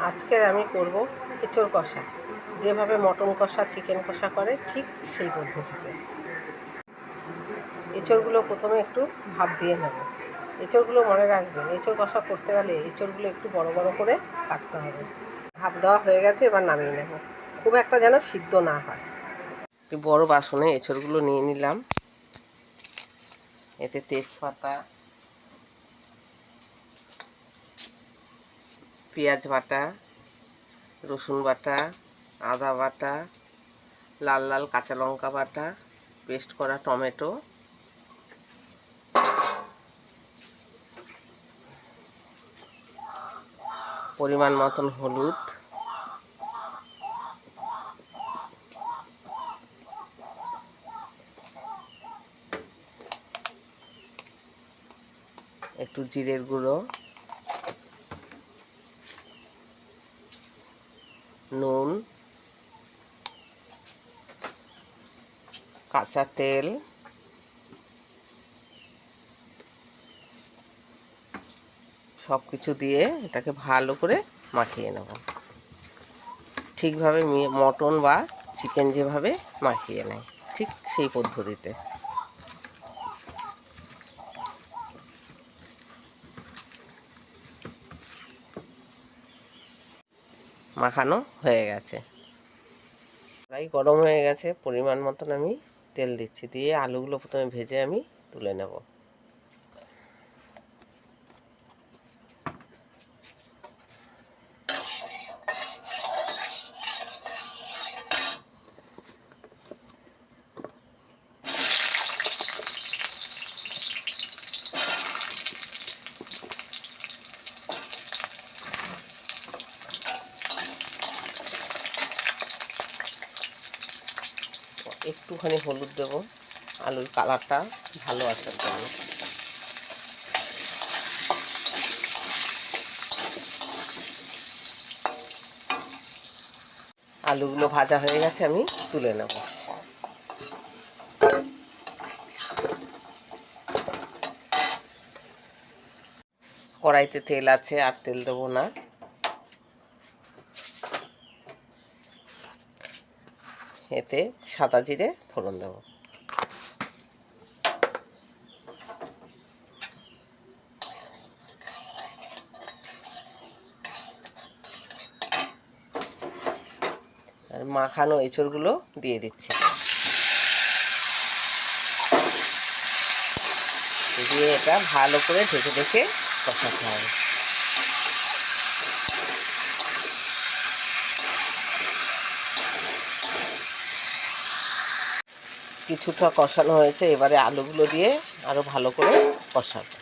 আজকের আমি করব এঁচোড় কষা। যেভাবে মটন কষা, চিকেন কষা করে ঠিক সেই পদ্ধতিতে। এঁচোড়গুলো প্রথমে একটু ভাপ দিয়ে নেব। এঁচোড়গুলো মনে রাখবেন, এঁচোড় কষা করতে গেলে এঁচোড়গুলো একটু বড় বড় করে কাটতে হবে। ভাপ দেওয়া হয়ে গেছে, এবার নামিয়ে নেব। খুব একটা যেন সিদ্ধ না হয়। একটি বড় বাসনে এঁচোড়গুলো নিয়ে নিলাম। এতে তেজপাতা পেঁয়াজ বাটা, রসুন বাটা, আদা বাটা, লাল লাল কাঁচা লঙ্কা বাটা, পেস্ট করা টমেটো। পরিমাণ মতন হলুদ। একটু জিরের গুঁড়ো। কাঁচা তেল। সব কিছু দিয়ে এটাকে ভালো করে মাখিয়ে নেব। ঠিকভাবে মটন বা চিকেন যেভাবে মাখিয়ে নেয়, ঠিক সেই পদ্ধতিতে। মাখানো হয়ে গেছে। কড়াই গরম হয়ে গেছে, পরিমাণ মতন আমি তেল দিচ্ছি দিয়ে আলুগুলো প্রথমে ভেজে আমি তুলে নেব। একটুখানি হলুদ দেবো। আলুর কালারটা ভালো আসার জন্য। আলুগুলো ভাজা হয়ে গেছে, আমি তুলে নেব। কড়াইতে তেল আছে, আর তেল দেবো না। এতে সাদা জিরে ফোড়ন দেব। আর মাখানো এঁচড়গুলো দিয়ে দিচ্ছি। দিয়ে এটা ভালো করে ঢেকে ঢেকে কষাতে হবে। কিছুটা কষানো হয়েছে, এবারে আলুগুলো দিয়ে আরও ভালো করে কষাবো।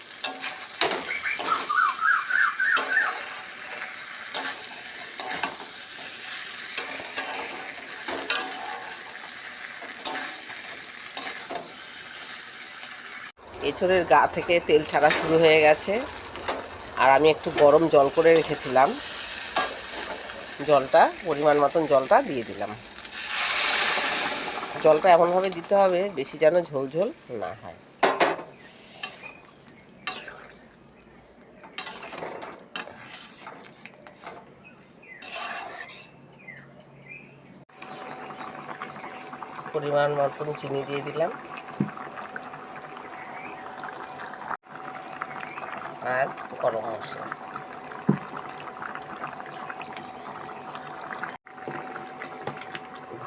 এঁচড়ের গা থেকে তেল ছাড়া শুরু হয়ে গেছে, আর আমি একটু গরম জল করে রেখেছিলাম। জলটা, পরিমাণ মতন জলটা দিয়ে দিলাম। জলটা এমনভাবে দিতে হবে, বেশি যেন ঝোল ঝোল না হয়। পরিমাণ মতন চিনি দিয়ে দিলাম। আর গরম মশলা।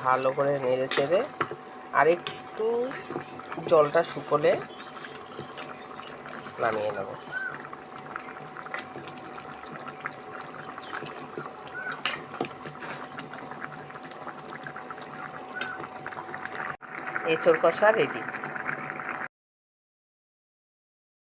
ভালো করে নেড়ে চেড়ে আর একটু জলটা শুকোলে নামিয়ে নেব। এঁচড় কষা রেডি